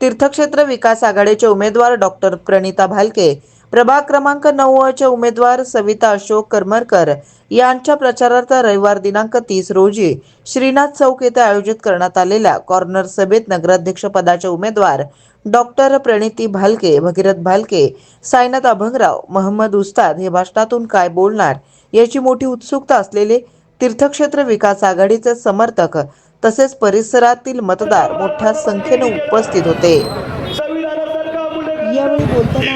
तीर्थक्षेत्र विकास आघाडीचे उमेदवार डॉक्टर प्रणिता भालके प्रभाग क्रमांक नऊ चे उमेदवार सविता अशोक करमरकर यांच्या प्रचारार्थ रविवार दिनांक तीस रोजी श्रीनाथ चौक येथे आयोजित करण्यात आलेल्या कॉर्नर सभेत नगराध्यक्ष पदाचे उमेदवार डॉक्टर प्रणिती भालके भगीरथ भालके सायनाथ अभंगराव महम्मद उस्ताद हे भाषणातून काय बोलणार याची मोठी उत्सुकता असलेले तीर्थक्षेत्र विकास आघाडीचे समर्थक तसेच परिसरातील मतदार मोठ्या संख्येने उपस्थित होते. यावेळी बोलताना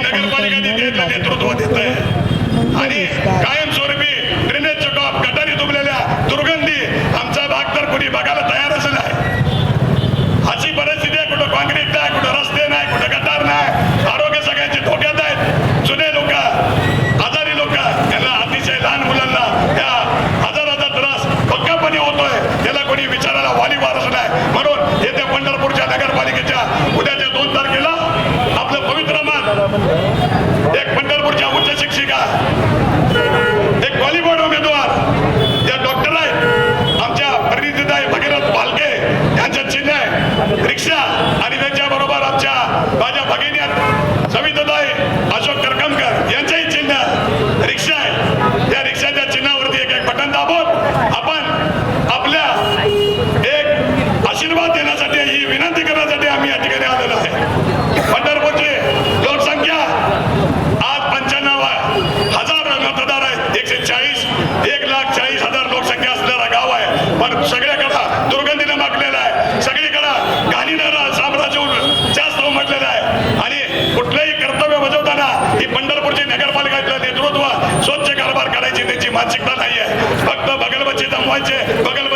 ફક્ત બગલ વચ્ચે જમવાય છે બગલ